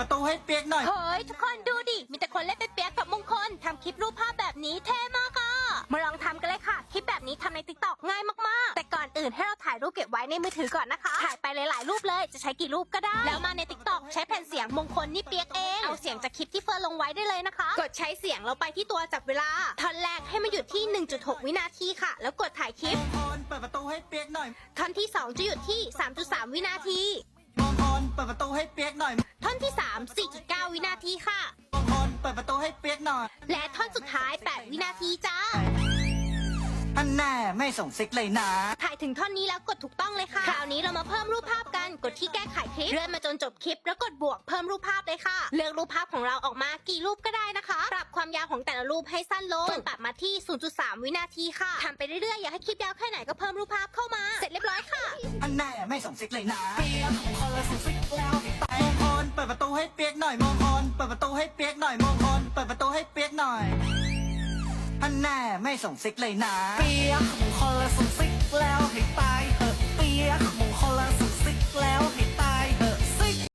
ประตูให้เปียกหน่อย เฮ้ยทุกคนดูดิ มีแต่คนเล่นเป็นเปียกกับมงคลทำคลิปรูปภาพแบบนี้เท่มากอะ มาลองทำกันเลยค่ะ คลิปแบบนี้ทำในติ๊กต็อกง่ายมากๆ แต่ก่อนอื่นให้เราถ่ายรูปเก็บไว้ในมือถือก่อนนะคะ ถ่ายไปหลายๆรูปเลยจะใช้กี่รูปก็ได้ แล้วมาในติ๊กต็อกใช้แผ่นเสียงมงคลนี่เปียกเอง เอาเสียงจากคลิปที่เฟิร์นลงไว้ได้เลยนะคะ กดใช้เสียงเราไปที่ตัวจับเวลาท่อนแรกให้มันหยุดที่ 1.6 วินาทีค่ะ แล้วกดถ่ายคลิปมงคลเปิดประตูให้เปียกหน่อยท่อนที่ 2 จะหยุดที่ 3.3 วินาทีมงคลเปิดประตูให้เปียกหน่อยท่ อนที่ 3 4.9 วินาทีค่ะมงคลเปิดประตูให้เปียกหน่อยและท่อนสุดท้าย 8 วินาทีจ้า อันแน่ไม่ส่งซิกเลยนะ ถ่ายถึงท่อนนี้แล้วกดถูกต้องเลยค่ะ คราวนี้เรามาเพิ่มรูปภาพกัน กดที่แก้ไขคลิป เลื่อนมาจนจบคลิป แล้วกดบวกเพิ่มรูปภาพเลยค่ะ เลือกรูปภาพของเราออกมากี่รูปก็ได้นะคะ ปรับความยาวของแต่ละรูปให้สั้นลงจนตัดมาที่ 0.3 วินาทีค่ะทำไปเรื่อยๆ อยากให้คลิปยาวแค่ไหนก็เพิ่มรูปภาพเข้ามา เสร็จเรียบร้อยค่ะ อันแน่ไม่ส่งซิกเลยนะเปียกมงคลเลยส่งซิกแล้ว ปิดประตูให้เปียกหน่อยมงคลเปิดประตูให้เปียกหน่อยมงคลเปิดประตูให้เปียกหน่อยอันแน่ไม่ส่งซิกเลยนะ เปียกมงคลและส่งซิกแล้วให้ตา